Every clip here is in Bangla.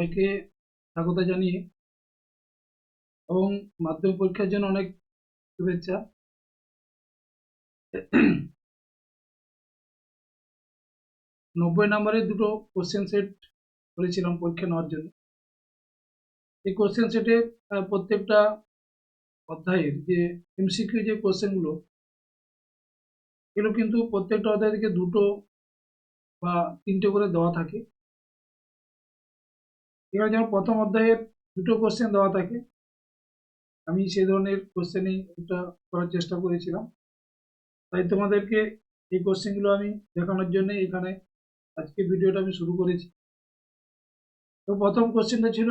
সবাইকে স্বাগত জানিয়ে এবং মাধ্যমিক পরীক্ষার জন্য অনেক শুভেচ্ছা। নব্বই নম্বরের দুটো কোশ্চেন সেট করেছিলাম পরীক্ষা নেওয়ার জন্য। এই কোশ্চেন সেটে প্রত্যেকটা অধ্যায়ের যে এমসিকিউ যে কোশ্চেনগুলো এগুলো কিন্তু প্রত্যেকটা অধ্যায় থেকে দুটো বা তিনটে করে দেওয়া থাকে। এখানে যেমন প্রথম অধ্যায়ের দুটো কোশ্চেন দেওয়া থাকে। আমি সেই ধরনের কোশ্চেনই একটা করার চেষ্টা করেছিলাম। তাই তোমাদেরকে এই কোশ্চেনগুলো আমি দেখানোর জন্য এখানে আজকে ভিডিওটা আমি শুরু করেছি। তো প্রথম কোশ্চেনটা ছিল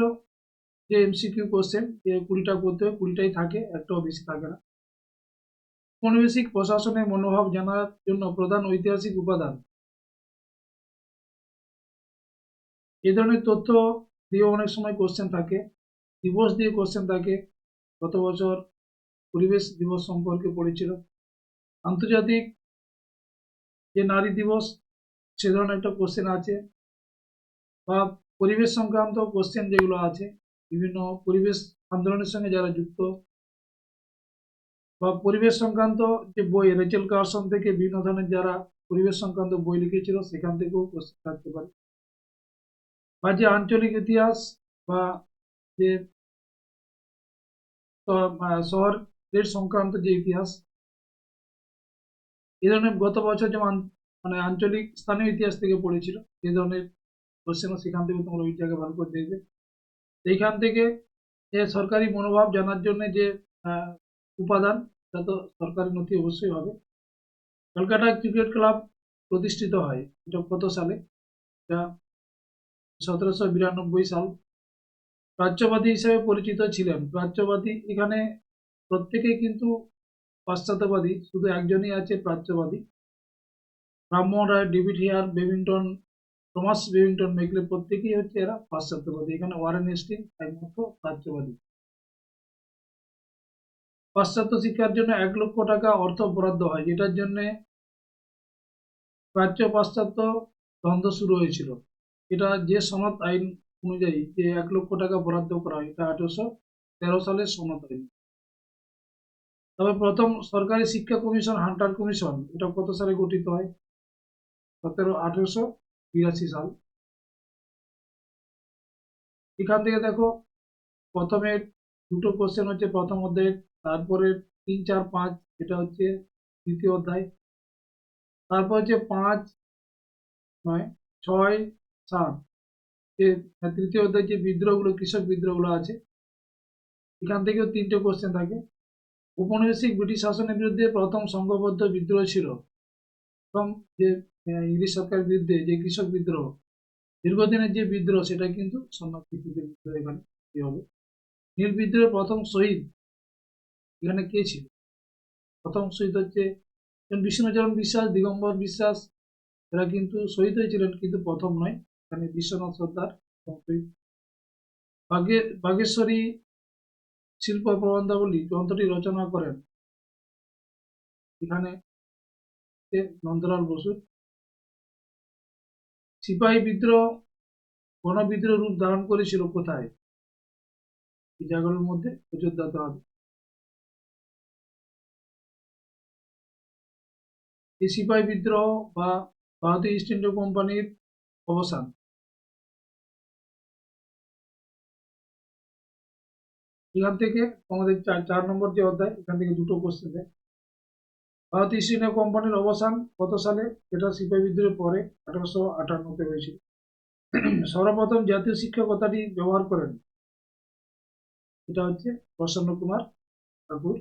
যে এমসিকিউ কোশ্চেন যে কুড়িটা করতে হবে কুড়িটাই থাকে, একটাও বেশি থাকে না। ঔপনিবেশিক প্রশাসনের মনোভাব জানার জন্য প্রধান ঐতিহাসিক উপাদান। এ ধরনের তথ্য দিয়ে অনেক সময় কোশ্চেন থাকে দিবস দিয়ে কোশ্চেন থাকে। গত বছর পরিবেশ দিবস সম্পর্কে পড়েছিল। আন্তর্জাতিক যে নারী দিবস, সে ধরনের একটা কোশ্চেন আছে। বা পরিবেশ সংক্রান্ত কোশ্চেন যেগুলো আছে, বিভিন্ন পরিবেশ আন্দোলনের সঙ্গে যারা যুক্ত। বা পরিবেশ সংক্রান্ত যে বই, রেচেল কার্সন থেকে বিভিন্ন ধরনের যারা পরিবেশ সংক্রান্ত বই লিখেছিল, সেখান থেকেও কোশ্চেন থাকতে পারে। বা যে আঞ্চলিক ইতিহাস বা যে শহরের সংক্রান্ত যে ইতিহাস এই ধরনের গত বছর যেমন মানে আঞ্চলিক স্থানীয় ইতিহাস থেকে পড়েছিল এই ধরনের কোশ্চেনও সেখান থেকে তোমরা ওই জায়গায় ভালো করে দেখবে। এইখান থেকে যে সরকারি মনোভাব জানার জন্য যে উপাদান, তা তো সরকারি নথি অবশ্যই হবে। কলকাতা ক্রিকেট ক্লাব প্রতিষ্ঠিত হয়, এটা কত সালে? এটা সতেরোশো বিরানব্বই সাল প্রাচ্যবাদী হিসেবে পরিচিত ছিলেন। প্রাচ্যবাদী এখানে প্রত্যেকেই কিন্তু পাশ্চাত্যবাদী, শুধু একজনই আছে প্রাচ্যবাদী Rammohan Roy, David Hare Babington Thomas Babington Macaulay প্রত্যেকেই হচ্ছে এরা পাশ্চাত্যবাদী। এখানে ওয়ারেন হেস্টিং একমাত্র প্রাচ্যবাদী পাশ্চাত্য শিক্ষার জন্য এক লক্ষ টাকা অর্থ বরাদ্দ হয়, যেটার জন্যে প্রাচ্য পাশ্চাত্য দ্বন্দ্ব শুরু হয়েছিল। এটা যে সনদ আইন অনুযায়ী যে এক লক্ষ টাকা বরাদ্দ করা হয়, এটা আঠারোশো তেরো সালের সনদ আইন। তবে প্রথম সরকারি শিক্ষা কমিশন, হান্টার কমিশন, এটা কত সালে গঠিত হয়? সতেরো আঠেরোশো বিরাশি সাল। এখান থেকে দেখো, প্রথমে দুটো কোশ্চেন হচ্ছে প্রথম অধ্যায়, তারপরে তিন, চার, পাঁচ, এটা হচ্ছে দ্বিতীয় অধ্যায়। তারপর হচ্ছে পাঁচ, নয়, ছয় সাত যে তৃতীয় অধ্যায় যে বিদ্রোহগুলো, কৃষক বিদ্রোহগুলো আছে, এখান থেকেও তিনটে কোশ্চেন থাকে। ঔপনিবেশিক ব্রিটিশ শাসনের বিরুদ্ধে প্রথম সংঘবদ্ধ বিদ্রোহ ছিল প্রথম যে ইংরেজ সরকারের বিরুদ্ধে যে কৃষক বিদ্রোহ, দীর্ঘদিনের যে বিদ্রোহ, সেটা কিন্তু সন্ন্যাসীদের বিদ্রোহ এখানে কি হবে? নীল বিদ্রোহের প্রথম শহীদ এখানে কে ছিল? প্রথম শহীদ হচ্ছে বিষ্ণুচরণ বিশ্বাস, দিগম্বর বিশ্বাস, এরা কিন্তু শহীদ হয়েছিলেন, কিন্তু প্রথম নয়। এখানে বিশ্বনাথ সর্দার বাগেশ্বরী শিল্প প্রবন্ধাবলী গ্রন্থটি রচনা করেন। এখানে নন্দলাল বসু। সিপাহী বিদ্রোহ, গণবিদ্রোহ রূপ ধারণ করেছিল কোথায়? এই জায়গাগুলোর মধ্যে অযোধ্যাতে হবে এই সিপাহী বিদ্রোহ বা ভারতীয় ইস্ট ইন্ডিয়া কোম্পানির অবসান। এখান থেকে আমাদের চার চার নম্বর যে অধ্যায়, এখান থেকে দুটো কোশ্চেন দেয়। ভারত ইস্ট ইন্ডিয়া কোম্পানির অবসান কত সালে? এটা সিপাহী বিদ্রোহের পরে, আঠারোশো আটান্নতে হয়েছিল। সর্বপ্রথম জাতীয় শিক্ষা কথাটি ব্যবহার করেন এটা হচ্ছে প্রসন্ন কুমার ঠাকুর।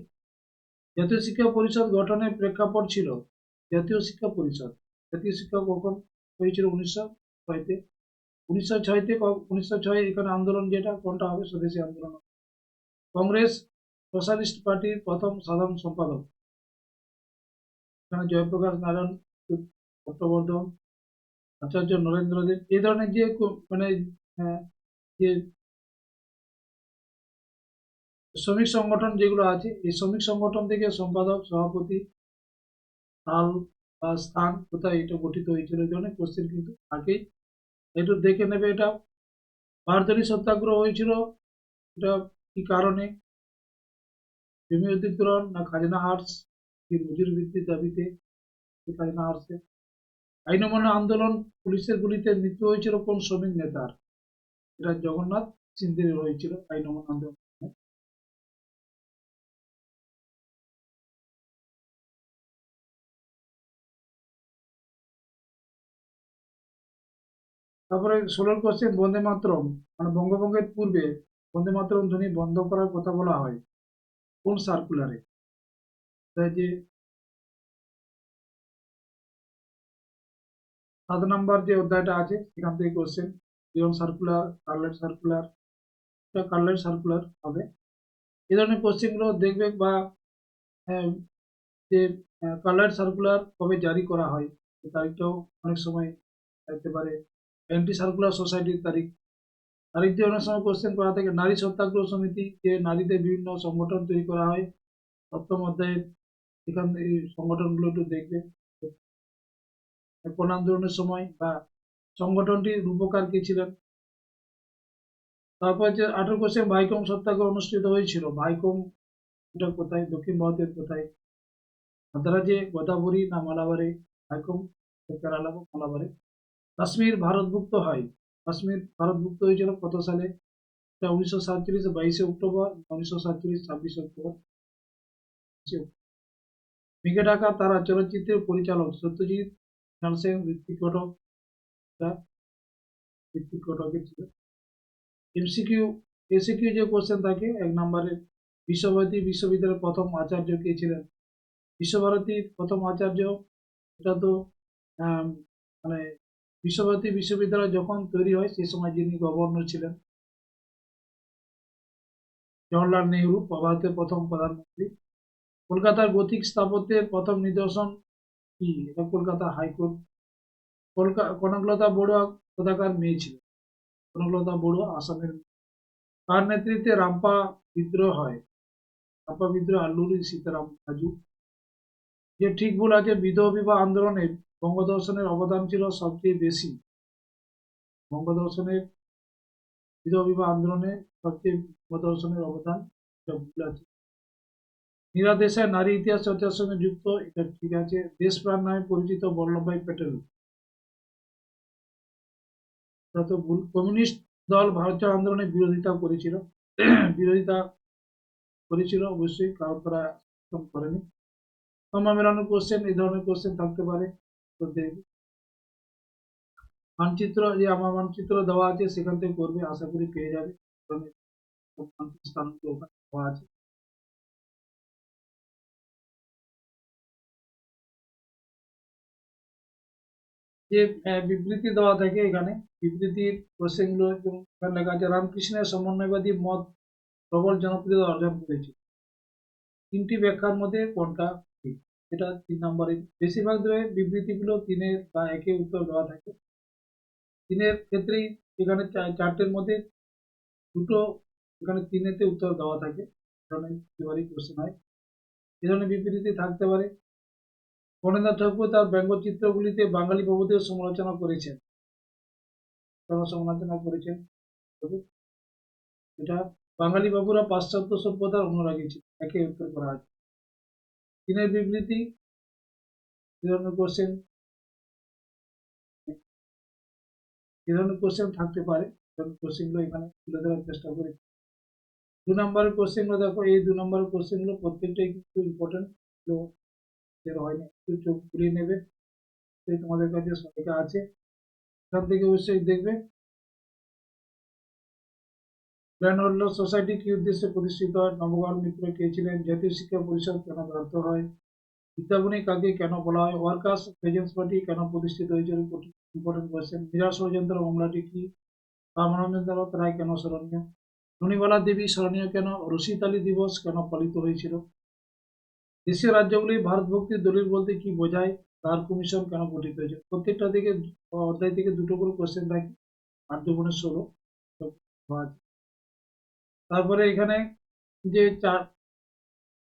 জাতীয় শিক্ষা পরিষদ গঠনের প্রেক্ষাপট ছিল জাতীয় শিক্ষা পরিষদ। জাতীয় শিক্ষা কখন হয়েছিল উনিশশো ছয়তে? উনিশশো ছয়তে উনিশশো ছয় এখানে আন্দোলন যেটা, কোনটা হবে? স্বদেশী আন্দোলন কংগ্রেস সোশ্যালিস্ট পার্টির প্রথম সাধারণ সম্পাদক এখানে জয়প্রকাশ নারায়ণ চট্টোবর্ধন আচার্য নরেন্দ্র দেব এই ধরনের যে মানে যে শ্রমিক সংগঠন যেগুলো আছে এই শ্রমিক সংগঠন থেকে সম্পাদক সভাপতি সাল বা স্থান কোথায় এটা গঠিত হয়েছিল এই ধরনের কোশ্চেন কিন্তু আগেই একটু দেখে নেবে এটা বারদলি সত্যাগ্রহ হয়েছিল এটা কি কারণে? জমি অধিগ্রহণ না খাজনা হার্স কি মজুরি বৃদ্ধির দাবিতে খাজনা হার্সে আইন অমান্য আন্দোলন পুলিশের গুলিতে মৃত্যু হয়েছিল কোন শ্রমিক নেতার? এটা জগন্নাথ সিন্ধের হয়েছিল আইন অমান্য আন্দোলন। তারপরে ষোলোর কোশ্চেন বন্দে মাতরম মানে বঙ্গভঙ্গের পূর্বে বন্দে মাতরম ধ্বনি বন্ধ করার কথা বলা হয়। কোন সার্কুলারে তাই যে সাত নাম্বার যে অধ্যায়টা আছে সেখান থেকে question Leone circular Carlyle circular Carlyle circular হবে। এ ধরনের কোশ্চেনগুলো দেখবে বা আহ, যে কার্লেট সার্কুলার কবে জারি করা হয় তারিখটাও অনেক সময় থাকতে পারে। অ্যান্টি সার্কুলার সোসাইটির তারিখ দিয়ে অনেক সময় কোশ্চেন করা থাকে নারী সত্যাগ্রহ সমিতি যে নারীদের বিভিন্ন সংগঠন তৈরি করা হয়। সপ্তম অধ্যায়ে এখান এই সংগঠনগুলো একটু দেখবে। কোন আন্দোলনের সময় বা সংগঠনটির রূপকার কে ছিলেন? তারপর যে আঠারো কোশ্চেন ভাইকম সত্যাগ্রহ অনুষ্ঠিত হয়েছিল। ভাইকম এটা কোথায়? দক্ষিণ ভারতের কোথায়? মাদ্রাজে, গোদাবরী না মালাবারে? ভাইকম, কেরালা মালাবারে? কাশ্মীর ভারতভুক্ত হয়। কাশ্মীর ভারতভুক্ত হয়েছিল কত সালে? উনিশশো সাতচল্লিশ বাইশে অক্টোবর, উনিশশো সাতচল্লিশ ছাব্বিশে অক্টোবর। মিকে ঢাকা তারা চলচ্চিত্রের পরিচালক সত্যজিৎ নালসেন ঋত্বিক ঘটক ঋত্বিক ঘটকের ছিল। এমসিকিউ, এসিকিউ যে কোশ্চেন থাকে, এক নম্বরে বিশ্বভারতী বিশ্ববিদ্যালয়ের প্রথম আচার্য কে ছিলেন? বিশ্বভারতীর প্রথম আচার্য, এটা তো মানে বিশ্বভারতী বিশ্ববিদ্যালয় যখন তৈরি হয়, সেই সময় যিনি গভর্নর ছিলেন জওয়াহরলাল নেহরু, ভারতের প্রথম প্রধানমন্ত্রী। কলকাতার গথিক স্থাপত্যের প্রথম নিদর্শন কি? এটা কলকাতা হাইকোর্ট। কনকলতা বড়ুয়া কোথাকার মেয়ে ছিল? কনকলতা বড়ুয়া আসামের। কার নেতৃত্বে রাম্পা বিদ্রোহ হয়। রাম্পা বিদ্রোহ আল্লুরি সীতারাম রাজু। যে ঠিক ভুল আছে বিধবা বিবাহ আন্দোলনে বঙ্গদর্শনের অবদান ছিল সবচেয়ে বেশি। বঙ্গদর্শনের বিধবা বিবাহ আন্দোলনে সবচেয়ে বঙ্গদর্শনের অবদান মীরা নারী ইতিহাস চর্চার সঙ্গে যুক্ত, এটা ঠিক আছে, দেশপ্রাণ নামে পরিচিত বল্লভভাই প্যাটেল। কমিউনিস্ট দল ভারত ছাড়ো আন্দোলনের বিরোধিতা করেছিল। বিরোধিতা করেছিল, অবশ্যই কারণ তারা করেনি। সময় মেলানোর কোশ্চেন এই ধরনের কোশ্চেন থাকতে পারে। মানচিত্র, যে আমার মানচিত্র দেওয়া আছে, সেখান থেকে করবে, আশা করি পেয়ে যাবে। আছে। যে বিবৃতি দেওয়া থাকে এখানে, বিবৃতির যেমন এখানে লেখা আছে, রামকৃষ্ণের সমন্বয়বাদী মত প্রবল জনপ্রিয়তা অর্জন করেছে। তিনটি ব্যাখ্যার মধ্যে কোনটা এটা তিন নম্বরে। বেশিরভাগ ধরে বিবৃতিগুলো তিনের বা একে উত্তর দেওয়া থাকে। তিনের ক্ষেত্রেই এখানে চারটের মধ্যে দুটো এখানে তিনেতে উত্তর দেওয়া থাকে। কারণে এবারই কোশ্চেন হয়। এ ধরনের বিবৃতি থাকতে পারে। গণেন্দ্র ঠাকুর তার ব্যঙ্গচিত্রগুলিতে বাঙালি প্রভুদের সমালোচনা করেছেন। সমালোচনা করেছেন? এটা বাঙালি বাবুরা পাশ্চাত্য সভ্যতার অনুরাগী ছিল। একে উত্তর করা আছে চীনের বিবৃতি কোশ্চেন ধরনের কোশ্চেন থাকতে পারে কোশ্চেনগুলো এখানে তুলে ধরার চেষ্টা করি। দু নম্বরের কোশ্চেনগুলো দেখো, এই দু নম্বরের কোশ্চেনগুলো প্রত্যেকটাই কিন্তু ইম্পর্টেন্ট তো এর হয়নি একটু চোখ ঘুরিয়ে নেবে তোমাদের কাছে সবাইকে আছে। এখান থেকে অবশ্যই দেখবে ল্যান্ড সোসাইটি কি উদ্দেশ্যে প্রতিষ্ঠিত হয়? নবগণ মিত্র কে ছিলেন? জাতীয় শিক্ষা পরিষদ কেন ব্যর্থ হয়? বিদ্যাবনী কাকে কেন বলা হয়? ওয়ার্কার্স এজেন্টস পার্টি কেন প্রতিষ্ঠিত হয়েছিল ইম্পর্টেন্ট কোয়েশ্চেন মীরা ষড়যন্ত্র মামলাটি কি? রামানন্দ রায় কেন স্মরণীয়? ননিবালা দেবী স্মরণীয় কেন? রশিদ দিবস কেন পালিত হয়েছিল? দেশীয় রাজ্যগুলি ভারত ভক্তির দলিল বলতে কি বোঝায়? তার কমিশন কেন গঠিত হয়েছে? প্রত্যেকটা থেকে অধ্যায় থেকে দুটো করে কোশ্চেন থাকে আট ষোলো। তারপরে এখানে যে চার